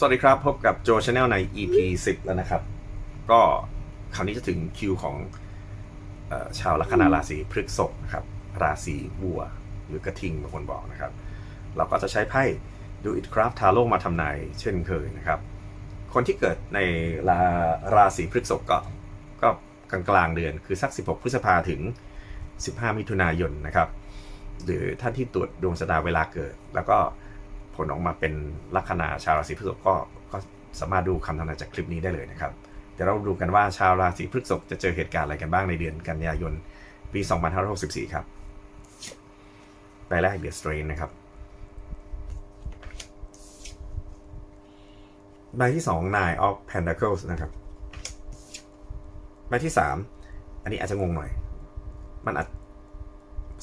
สวัสดีครับ พบกับโจชาแนลใน EP 10 แล้วนะครับ ก็คราวนี้จะถึงคิวของอชาวลัคนาราศีพฤษภนะครับ ราศีวัว หรือกระทิงบางคนบอกนะครับ เราก็จะใช้ไพ่ดูอิ t คราฟทาโร่มาทำนายเช่นเคยนะครับ คนที่เกิดในราราศีพฤษภก็ก็กลางกลางเดือนคือสัก 16 พฤษภาถึง 15 มิถุนายนนะครับ หรือท่านที่ตรวจดวงชะตาเวลาเกิดแล้วก็ ลออกมาเป็นลัคนาชาวราศีพฤษภก็ก็สามารถดูคำทำนายจากคลิปนี้ได้เลยนะครับ เดี๋ยวเราดูกันว่าชาวราศีพฤษภจะเจอเหตุการณ์อะไรกันบ้างในเดือนกันยายนปี 2564 ครับใบแรกเดียสเตรนนะครับใบที่สอง Nine of Pentacles นะครับ ใบที่สามอันนี้อาจจะงงหน่อย มันอาจ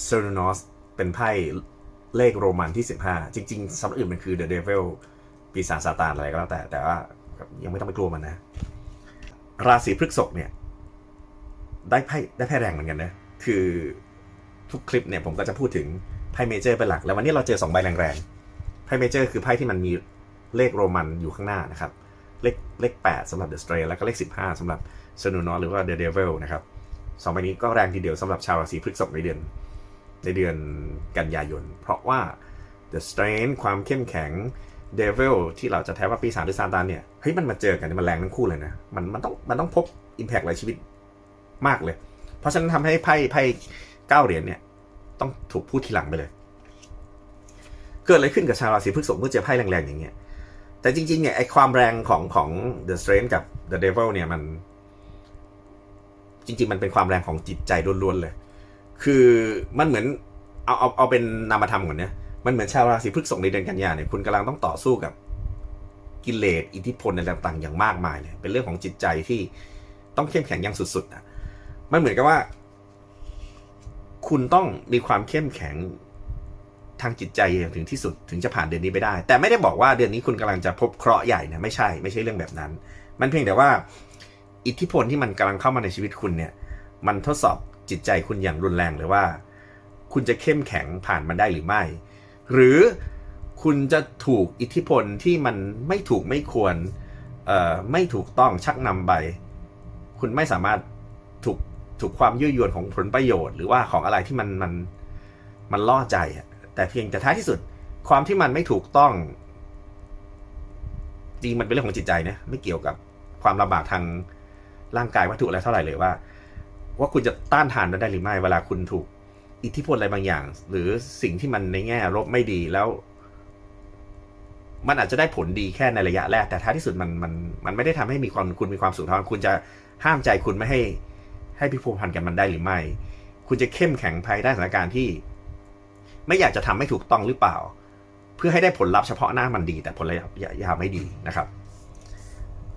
เซอร์นอสเป็นไพ่ เลขโรมันที่ 15 จริงๆสำหรับอื่นมันคือ The Devil ปีศาจซาตานอะไรก็แล้วแต่ แต่ว่ายังไม่ต้องไปกลัวมันนะ ราศีพฤษภเนี่ย ได้ไพ่ได้ไพ่แรงเหมือนกันนะ คือทุกคลิปเนี่ยผมก็จะพูดถึงไพ่เมเจอร์เป็นหลัก แล้ววันนี้เราเจอสองใบแรงๆ ไพ่เมเจอร์คือไพ่ที่มันมีเลขโรมันอยู่ข้างหน้านะครับ เลขเลข8สำหรับ The Stray แล้วก็เลข 15สำหรับ s o n u n o หรือว่า The Devil นะครับสองใบนี้ก็แรงทีเดียวสำหรับชาวราศีพฤษภในเดือน ในเดือนกันยายน เพราะว่า The Strength ความเข้มแข็ง Devil ที่เราจะแท้ว่าปีศาจหรือซาตานเนี่ยเฮ้ยมันมาเจอกันมันแรงทั้งคู่เลยนะมันมันต้องมันต้องพบ Impact หลายชีวิตมากเลย เพราะฉะนั้นทำให้ไพ่ไพ่เก้าเหรียญเนี่ยต้องถูกพูดทีหลังไปเลยเกิดอะไรขึ้นกับชาวราศีพฤษภเมื่อเจอไพ่แรงๆอย่างเงี้ย แต่จริงๆเนี่ยไอความแรงของของ The Strength กับ The Devil เนี่ยมัน จริง ๆ มันเป็นความแรงของจิตใจล้วนๆเลย คือมันเหมือนเอาเอาเอาเป็นนามธรรมก่อนเนี่ยมันเหมือนชาวราศีพฤษภในเดือนกันยาเนี่ยคุณกำลังต้องต่อสู้กับกิเลสอิทธิพลอะไรต่างๆ อย่างมากมายเลยเป็นเรื่องของจิตใจที่ต้องเข้มแข็งอย่างสุดๆอะมันเหมือนกับว่า คุณต้องมีความเข้มแข็งทางจิตใจอย่างถึงที่สุดถึงจะผ่านเดือนนี้ไปได้ แต่ไม่ได้บอกว่าเดือนนี้คุณกำลังจะพบเคราะห์ใหญ่นะไม่ใช่ไม่ใช่เรื่องแบบนั้น มันเพียงแต่ว่า อิทธิพลที่มันกำลังเข้ามาในชีวิตคุณเนี่ย มันทดสอบ จิตใจคุณอย่างรุนแรงเลยว่า คุณจะเข้มแข็งผ่านมันได้หรือไม่ หรือคุณจะถูกอิทธิพลที่มันไม่ถูกไม่ควรไม่ถูกต้องชักนำไป คุณไม่สามารถถูกถูกความยั่วยวนของผลประโยชน์ หรือว่าของอะไรที่มันมันมันล่อใจ แต่เพียงแต่ท้ายที่สุด ความที่มันไม่ถูกต้อง จริงมันเป็นเรื่องของจิตใจนะไม่เกี่ยวกับความลำบากทางร่างกายวัตถุอะไรเท่าไหร่เลยว่า ว่าคุณจะต้านทานมันได้หรือไม่ เวลาคุณถูกอิทธิพลอะไรบางอย่าง หรือสิ่งที่มันในแง่ลบไม่ดีแล้ว มันอาจจะได้ผลดีแค่ในระยะแรก แต่ท้ายที่สุดมันมันมันไม่ได้ทำให้มีความคุณมีความสุขเท่านั้นคุณจะห้ามใจคุณไม่ให้ ให้พิพัวพันกับมันได้หรือไม่ คุณจะเข้มแข็งภายใต้สถานการณ์ที่ ไม่อยากจะทำให้ถูกต้องหรือเปล่า เพื่อให้ได้ผลลัพธ์เฉพาะหน้ามันดี แต่ผลระยะยาวไม่ดีนะครับ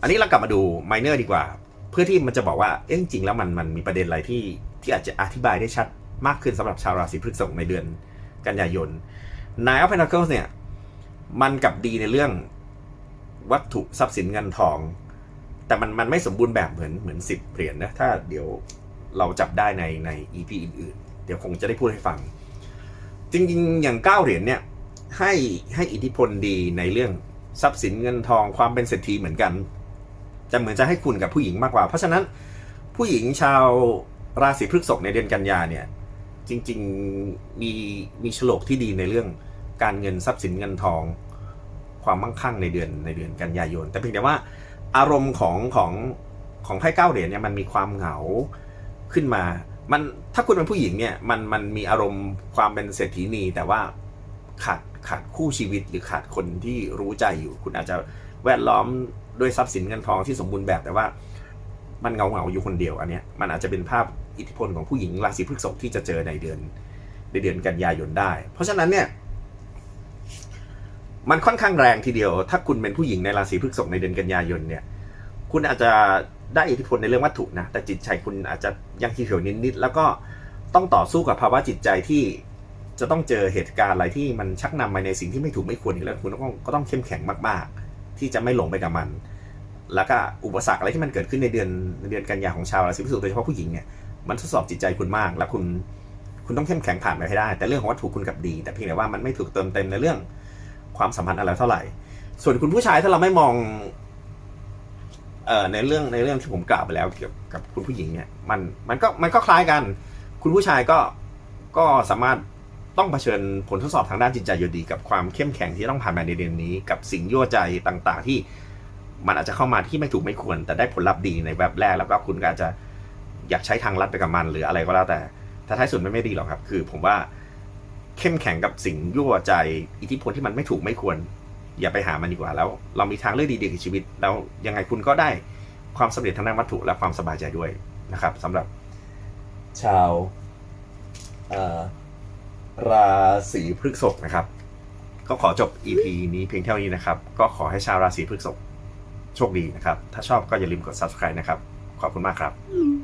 อันนี้เรากลับมาดูไมเนอร์ดีกว่า เพื่อที่มันจะบอกว่าเอ๊ะจริงๆแล้วมันมันมีประเด็นอะไรที่ที่อาจจะอธิบายได้ชัดมากขึ้นสำหรับชาวราศีพฤษภในเดือนกันยายน Nine of Pentacles เนี่ยมันกับดีในเรื่องวัตถุทรัพย์สินเงินทอง แต่มันมันไม่สมบูรณ์แบบเหมือนเหมือนสิบเหรียญนะถ้าเดี๋ยวเราจับได้ในใน EP อื่นๆ เดี๋ยวคงจะได้พูดให้ฟัง จริงๆ อย่างเก้าเหรียญเนี่ยให้ให้อิทธิพลดีในเรื่องทรัพย์สินเงินทองความเป็นเศรษฐีเหมือนกัน จะเหมือนจะให้คุณกับผู้หญิงมากกว่า เพราะฉะนั้นผู้หญิงชาวราศีพฤษภในเดือนกันยาเนี่ย จริงๆมีมีโฉลกที่ดีในเรื่องการเงินทรัพย์สินเงินทอง ความมั่งคั่งในเดือนในเดือนกันยายน แต่เพียงแต่ว่าอารมณ์ของของของไพ่เก้าเหรียญเนี่ยมันมีความเหงาขึ้นมา มันถ้าคุณเป็นผู้หญิงเนี่ยมันมันมีอารมณ์ความเป็นเศรษฐีนีแต่ว่าขาดขาดคู่ชีวิตหรือขาดคนที่รู้ใจอยู่ คุณอาจจะ แวดล้อมด้วยทรัพย์สินเงินทองที่สมบูรณ์แบบแต่ว่า มันเงาเงาอยู่คนเดียวอันเนี้ยมันอาจจะเป็นภาพอิทธิพลของผู้หญิงราศีพฤษภที่จะเจอในเดือนในเดือนกันยายนได้ เพราะฉะนั้นเนี่ย มันค่อนข้างแรงทีเดียว ถ้าคุณเป็นผู้หญิงในราศีพฤษภในเดือนกันยายนเนี่ย คุณอาจจะได้อิทธิพลในเรื่องวัตถุนะ แต่จิตใจคุณอาจจะยังขี้เหียวนิดๆแล้วก็ต้องต่อสู้กับภาวะจิตใจที่จะต้องเจอเหตุการณ์อะไรที่มันชักนำมาในสิ่งที่ไม่ถูกไม่ควรอีกแล้วคุณต้องก็ต้องเข้มแข็งมากๆ ที่จะไม่หลงไปกับมัน แล้วก็อุปสรรคอะไรที่มันเกิดขึ้นในเดือนในเดือนกันยาของชาวราศีพฤษภโดยเฉพาะผู้หญิงเนี่ยมันทดสอบจิตใจคุณมาก แล้วคุณคุณต้องเข้มแข็งผ่านไปให้ได้ แต่เรื่องของวัตถุคุณกับดี แต่เพียงแต่ว่ามันไม่ถูกเติมเต็มในเรื่องความสัมพันธ์อะไรเท่าไหร่ ส่วนคุณผู้ชายถ้าเราไม่มองเอ่อในเรื่องในเรื่องที่ผมกล่าวไปแล้วเกี่ยวกับคุณผู้หญิงเนี่ยมันมันก็มันก็คล้ายกัน คุณผู้ชายก็ก็สามารถ ต้องเผชิญผลทดสอบทางด้านจิตใจอยู่ดี กับความเข้มแข็งที่ต้องผ่านมาในเดือนนี้ กับสิ่งยั่วใจต่างๆ ที่มันอาจจะเข้ามาที่ไม่ถูกไม่ควร แต่ได้ผลลัพธ์ดีในแบบแรกแล้วก็คุณก็อาจจะอยากใช้ทางลัดไปกับมันหรืออะไรก็แล้วแต่แต่ท้ายสุดมันไม่ดีหรอกครับ คือผมว่าเข้มแข็งกับสิ่งยั่วใจอิทธิพลที่มันไม่ถูกไม่ควร อย่าไปหามันดีกว่าแล้ว เรามีทางเลือกดีๆในชีวิต แล้วยังไงคุณก็ได้ความสำเร็จทางด้านวัตถุและความสบายใจด้วยนะครับสำหรับชาวเอ่อ ราศีพฤษภนะครับ ก็ขอจบ EP นี้เพียงเท่านี้นะครับ ก็ขอให้ชาวราศีพฤษภโชคดีนะครับ ถ้าชอบก็อย่าลืมกด subscribe นะครับ ขอบคุณมากครับ Mm.